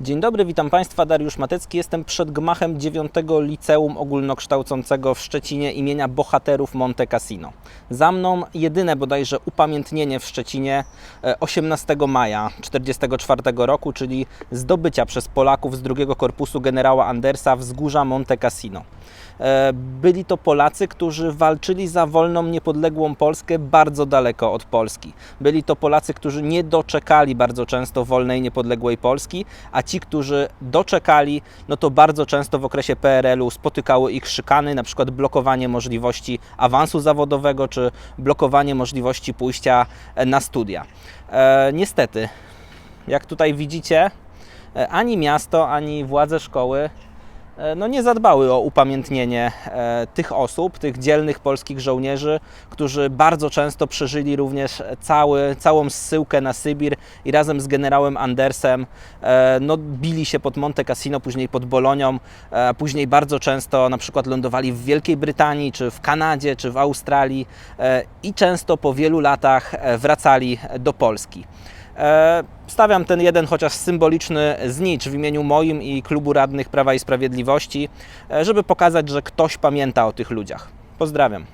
Dzień dobry, witam Państwa. Dariusz Matecki. Jestem przed gmachem 9 Liceum Ogólnokształcącego w Szczecinie imienia Bohaterów Monte Cassino. Za mną jedyne bodajże upamiętnienie w Szczecinie e, 18 maja 1944 roku, czyli zdobycia przez Polaków z drugiego korpusu generała Andersa wzgórza Monte Cassino. E, Byli to Polacy, którzy walczyli za wolną, niepodległą Polskę bardzo daleko od Polski. Byli to Polacy, którzy nie doczekali bardzo często wolnej, niepodległej Polski, a ci, którzy doczekali, no to bardzo często w okresie PRL-u spotykały ich szykany, na przykład blokowanie możliwości awansu zawodowego, czy blokowanie możliwości pójścia e, na studia. E, niestety, jak tutaj widzicie, e, ani miasto, ani władze szkoły no nie zadbały o upamiętnienie e, tych osób, tych dzielnych polskich żołnierzy, którzy bardzo często przeżyli również cały, całą zsyłkę na Sybir i razem z generałem Andersem e, no, bili się pod Monte Cassino, później pod Bolonią, e, później bardzo często na przykład lądowali w Wielkiej Brytanii, czy w Kanadzie, czy w Australii e, i często po wielu latach e, wracali do Polski. E, Stawiam ten jeden chociaż symboliczny znicz w imieniu moim i klubu radnych Prawa i Sprawiedliwości, e, żeby pokazać, że ktoś pamięta o tych ludziach. Pozdrawiam.